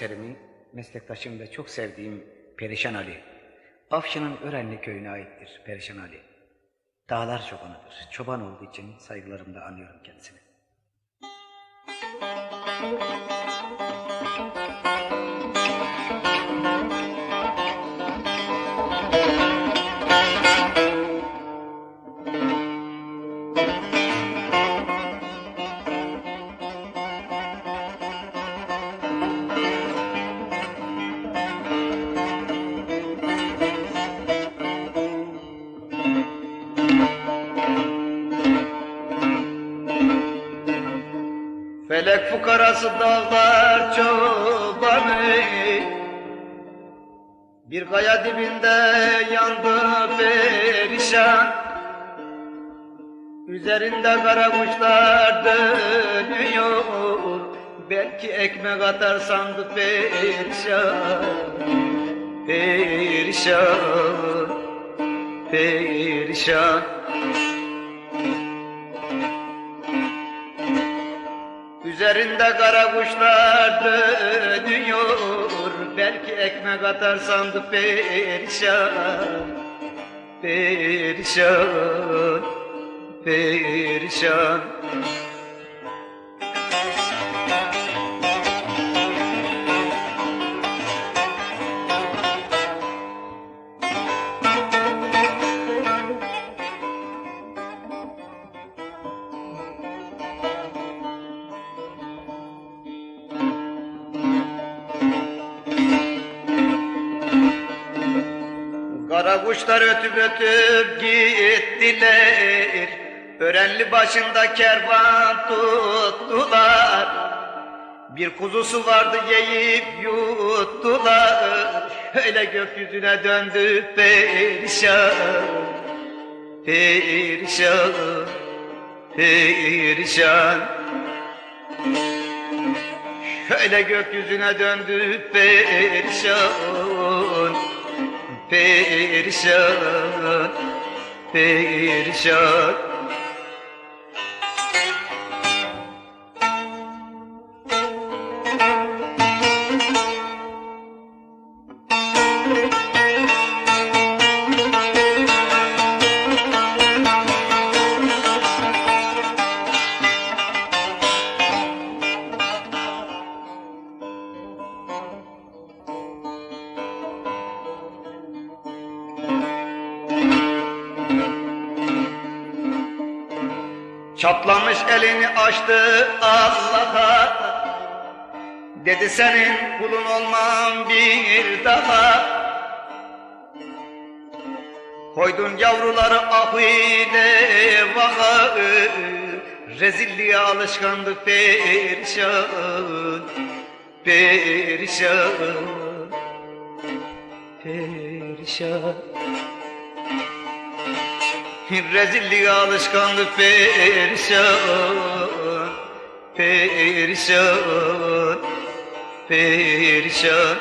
eserimi meslektaşım ve çok sevdiğim Perişan Ali. Afşin'in Örenli köyüne aittir Perişan Ali. Dağlar çobanıdır. Çoban olduğu için saygılarımla anıyorum kendisini. Felek fukarası dağlar çobanı. Bir kaya dibinde yandı perişan. Üzerinde kara kuşlar dönüyor. Belki ekmek atar sandı perişan. Perişan Perişan Üzerinde kara kuşlar dönüyor. Belki ekmek atar sandı perişan. Perişan Perişan Kara kuşlar ötüp ötüp gittiler. Örenli başında kervan tuttular. Bir kuzusu vardı yiyip yuttular. Öyle gökyüzüne döndü perişan. Perişan Perişan. Şöyle gökyüzüne döndü perişan Perişan Perişan Çatlamış elini açtı Allah'a. Dedi senin kulun olmam bir daha. Koydun yavruları ah ile vaha. Rezilliğe alışkandı perişan Perişan Perişan Rezilliğe alışkandı perişan Perişan Perişan